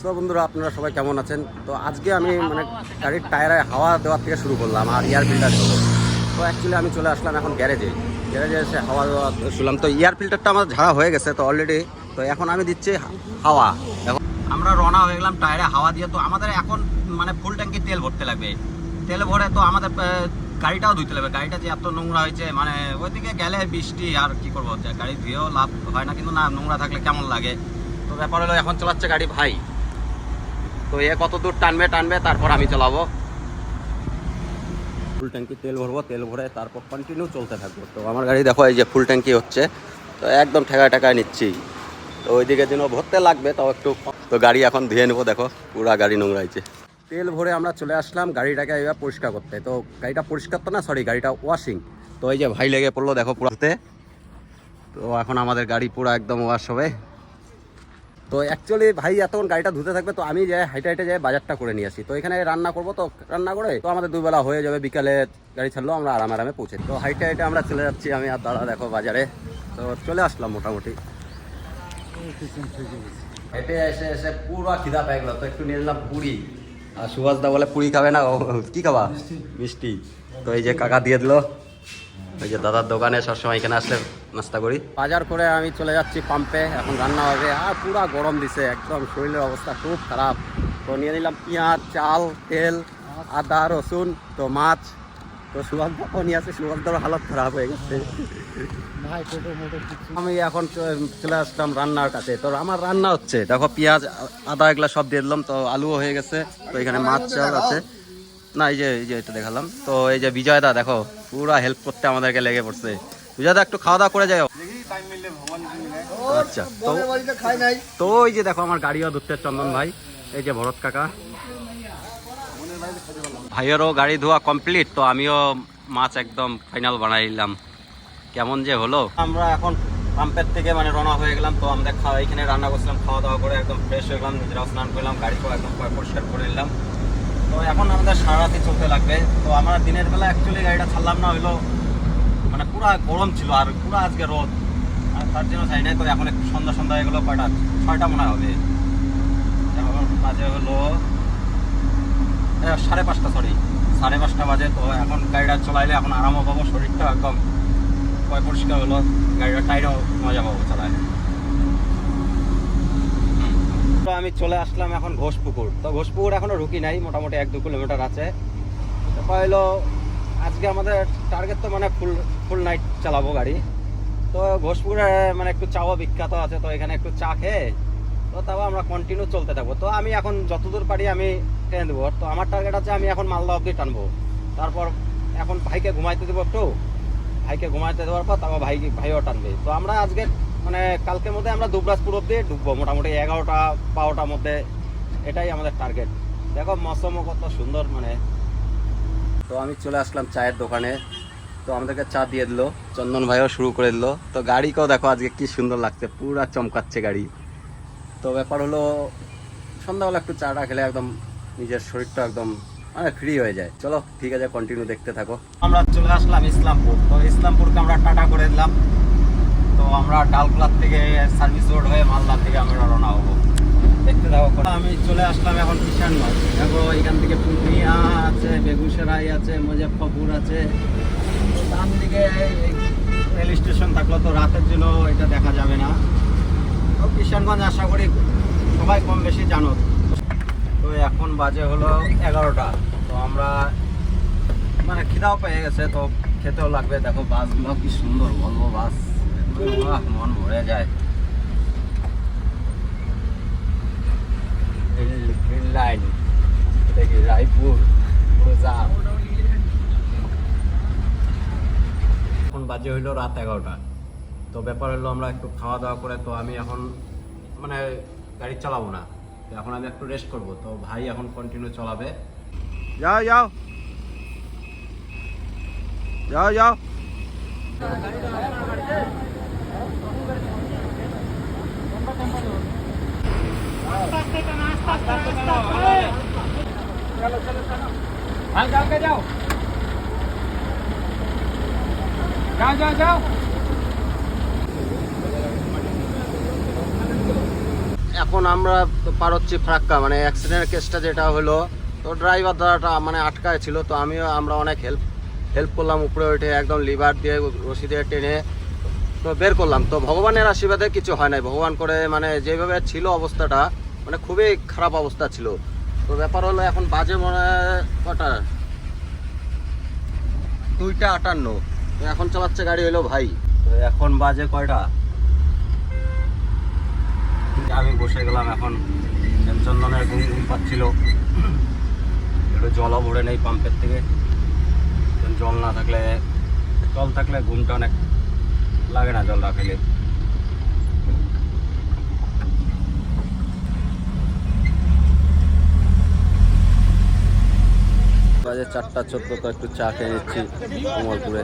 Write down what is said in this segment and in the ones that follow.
So বন্ধুরা, আপনারা সবাই কেমন আছেন? তো আজকে আমি মানে গাড়ির টায়ারে হাওয়া দেওয়ার থেকে শুরু করলাম আর এয়ার ফিল্টার দেবো। তো অ্যাকচুয়ালি আমি চলে আসলাম এখন গ্যারেজে গ্যারেজে এসে হাওয়া দেওয়া শুনলাম। তো এয়ার ফিল্টারটা আমার ঝাড়া হয়ে গেছে তো অলরেডি তো এখন আমি দিচ্ছি হাওয়া। এখন আমরা রওনা হয়ে গেলাম টায়ারে হাওয়া দিয়ে। তো আমাদের এখন মানে ফুল ট্যাঙ্কি তেল ভরতে লাগবে। তেল ভরে তো আমাদের গাড়িটাও ধুইতে লাগবে। গাড়িটা যে এত নোংরা হয়েছে মানে ওইদিকে গেলে বৃষ্টি আর কি করব? গাড়ি ধুয়েও লাভ হয় না, কিন্তু না, নোংরা থাকলে কেমন লাগে? তো ব্যাপার হলো এখন চালাচ্ছে গাড়ি ভাই। তো এ কত দূর টানবে টানবে, তারপর আমি চালাবো। ফুল ট্যাঙ্কি তেল ভরবো, তেল ভরে তারপর কন্টিনিউ চলতে থাকব। তো আমার গাড়ি দেখো, এই যে ফুল ট্যাঙ্কি হচ্ছে, তো একদম ঠেকায় ঠেকায় নিচ্ছি। তো ওইদিকে যেন ভরতে লাগবে, তাও একটু তো গাড়ি এখন ধুয়ে নেব, দেখো, পুরা গাড়ি নোংরা হয়েছে। তেল ভরে আমরা চলে আসলাম গাড়িটাকে এবার পরিষ্কার করতে। তো গাড়িটা পরিষ্কার তো না? সরি গাড়িটা ওয়াশিং তো এই যে ভাই লেগে পড়ল, দেখো পুরাতে তো এখন আমাদের গাড়ি পুরো একদম ওয়াশ হবে। তো অ্যাকচুয়ালি ভাই এতক্ষণ গাড়িটা ধুতে থাকবে, তো আমি যাই, হাইটে হাইটে যাই বাজারটা করে নিয়ে আসি। তো এখানে রান্না করব তো, রান্না করে? তো আমাদের দুবেলা হয়ে যাবে, বিকালে গাড়ি ছাড়লেও আমরা আরাম আরামে পৌঁছে তো হাইটে হাইটে আমরা চলে যাচ্ছি, আমি আর দাদা দেখো বাজারে। তো চলে আসলাম মোটামুটি। হেঁটে এসে এসে পুরো খিদা পেয়ে গেলো, তো একটু নিয়ে নিলাম পুরি। আর সুভাষ দা বলে পুরি খাবে না? কি খাবা? মিষ্টি। তো এই যে কাকা দিয়ে দিল। ওই যে দাদার দোকানে সবসময় এখানে আসলে নাস্তা করি। বাজার করে আমি চলে যাচ্ছি পাম্পে, এখন রান্না হবে। আর পুরা গরম দিছে, একদম শরীরের অবস্থা খুব খারাপ। তো নিয়ে নিলাম পেঁয়াজ, চাল, তেল, আদা, রসুন, তো মাছ। তো সুভাষ সুভাষ দার হালত খারাপ হয়ে গেছে। আমি এখন চলে আসলাম রান্নার কাছে। তো আমার রান্না হচ্ছে দেখো পেঁয়াজ আদা এগুলা সব দিয়ে দিলাম তো আলুও হয়ে গেছে তো এখানে মাছ চাল আছে। না এই যে এই যে এটা দেখালাম। তো এই যে বিজয় দা দেখো পুরা হেল্প করতে আমাদেরকে লেগে পড়ছে। বিজয় দা একটু খাওয়া দাওয়া করে যাও। আচ্ছা তো তো ওই যে দেখো আমার গাড়িও ধরতে চন্দন ভাই এই যে ভরত কাকা। ভাইয়েরও গাড়ি ধোয়া কমপ্লিট, তো আমিও মাছ একদম ফাইনাল বানাই নিলাম। কেমন যে হলো। আমরা এখন পাম্পের থেকে মানে রওনা হয়ে গেলাম, তো আমাদের খাওয়া এখানে রান্না করছিলাম খাওয়া দাওয়া করে একদম ফ্রেশ হয়ে গেলাম, নিজেরাও স্নান করলাম গাড়িটাও একদম পরিষ্কার করে নিলাম। তো এখন আমাদের সারা রাতি চলতে লাগবে। তো আমরা দিনের বেলা অ্যাকচুয়ালি গাড়িটা ছাড়লাম না, হইল মানে পুরা গরম ছিল আর পুরা আজকে রোদ। আর তার জন্য চাই নাই তো এখন একটু সন্ধ্যা সন্ধ্যা হয়ে গেলো, কয়টা ছয়টা মনে হবে। এখন বাজে হলো সাড়ে পাঁচটা সরি সাড়ে পাঁচটা বাজে, তো এখন গাড়িটা চলাইলে এখন আরামও পাবো, শরীরটা একদম পয় পরিষ্কার হলো, গাড়িটা টাইরও মজা পাবো চালায়। তো আমি চলে আসলাম এখন ঘোষপুকুর। তো ঘোষপুকুর এখনও রুকি নাই, মোটামুটি এক দু কিলোমিটার আছে। তো হলো, আজকে আমাদের টার্গেট তো মানে ফুল ফুল নাইট চালাবো গাড়ি। তো ঘোষপুরে মানে একটু চাও বিখ্যাত আছে, তো এখানে একটু চা খেয়ে তো তাও আমরা কন্টিনিউ চলতে থাকব। তো আমি এখন যতদূর পারি আমি টেনে দেবো। তো আমার টার্গেট আছে আমি এখন মালদা অবধি টানবো। তারপর এখন ভাইকে ঘুমাইতে দেবো একটু। ভাইকে ঘুমাইতে দেওয়ার পর তারপর ভাই, ভাইও টানবে। তো আমরা আজকে মানে কালকের মধ্যে আমরা দুবরাজপুর অব্দি ঢুকবো। মোটামুটি এগারোটা, বারোটার মধ্যে। এটাই আমাদের টার্গেট দেখো মৌসুমও কত সুন্দর মানে। তো আমি চলে আসলাম চায়ের দোকানে। তো আমাদেরকে চা দিয়ে দিলো। চন্দন ভাইও শুরু করে দিলো। তো গাড়িকেও দেখো আজকে কি সুন্দর লাগছে। পুরা চমকাচ্ছে গাড়ি। তো ব্যাপার হলো, সন্ধ্যাবেলা একটু চাটা খেলে একদম নিজের শরীরটা একদম মানে ফ্রি হয়ে যায়। চলো, ঠিক আছে কন্টিনিউ দেখতে থাকো। আমরা চলে আসলাম ইসলামপুর। তো ইসলামপুরকে আমরা টাটা করে দিলাম। তো আমরা ডালখোলার থেকে সার্ভিস রোড হয়ে মালদা থেকে আমরা রওনা হব। দেখতে থাকো আমি চলে আসলাম এখন কিষানগঞ্জ দেখো এখান থেকে পূর্ণিয়া আছে, বেগুসরাই আছে, মুজফ্ফরপুর আছে। ডান দিকে রেল স্টেশন থাকল, তো রাতের জন্য এটা দেখা যাবে না। কিষানগঞ্জ আশা করি সবাই কম বেশি জানো। তো এখন বাজে হলো এগারোটা। তো আমরা মানে খিদাও পেয়ে গেছে, তো খেতেও লাগবে। দেখো বাসগুলো কি সুন্দর, বলব বাস। মন ভরে যায়। কি রায়পুর? এখন বাজে হইল রাত এগারোটা। তো ব্যাপার হলো আমরা একটু খাওয়া দাওয়া করে তো আমি এখন মানে গাড়ি চালাবো না। তো এখন আমি একটু রেস্ট করব। তো ভাই এখন কন্টিনিউ চালাবে। যাও যাও। যাও যাও। যাও যাও যাও। এখন আমরা পার হচ্ছি ফারাক্কা মানে অ্যাক্সিডেন্ট কেসটা যেটা হলো, তো ড্রাইভার দ্বারাটা মানে আটকায় ছিল, তো আমিও আমরা অনেক হেল্প হেল্প করলাম উপরে উঠে, একদম লিভার দিয়ে রশি দিয়ে টেনে, তো বের করলাম। তো ভগবানের আশীর্বাদে কিছু হয় নাই, ভগবান করে মানে যেভাবে ছিল অবস্থাটা মানে খুবই খারাপ অবস্থা ছিল। তো ব্যাপার হলো এখন বাজে মনে কটা? দুইটা আটান্ন। এখন চালাচ্ছে গাড়ি হলো ভাই। তো এখন বাজে কয়টা? আমি বসে গেলাম, এখন চন্দনের ঘুম ঘুম পাচ্ছিল। একটু জলও ভরে নেই পাম্পের থেকে। জল না থাকলে, জল থাকলে ঘুমটা অনেক লাগে না জল রাখলে। বাজে চারটা চোদ্দ, তো একটু চা খেয়ে নিচ্ছি কমলপুরে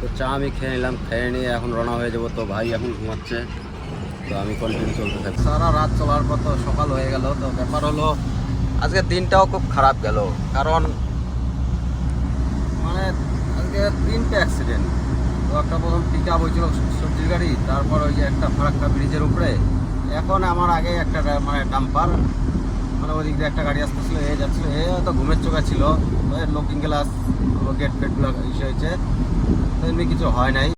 তো চা আমি খেয়ে নিলাম, খেয়ে নিয়ে এখন রওনা হয়ে যাব। তো ভাই এখন ঘুমাচ্ছে। তো আমি কন্টিনিউ চলতে থাকি। সারা রাত চলার পর তো সকাল হয়ে গেল, তো ব্যাপার হলো আজকে দিনটাও খুব খারাপ গেল, কারণ মানে আজকে তিনটে অ্যাক্সিডেন্ট তো একটা প্রথম পিক আপ হয়েছিল সবজির গাড়ি, তারপর ওই যে একটা ফারাক্কা ব্রিজের উপরে। এখন আমার আগে একটা মানে ডাম্পার মানে ওই দিক দিয়ে একটা গাড়ি আসতেছিল, এ যাচ্ছিল, এ হয়তো ঘুমের চোখে ছিল। লুকিং গ্লাস গেট ফেটগুলো ইসে হয়েছে। তো এমনি কিছু হয় নাই।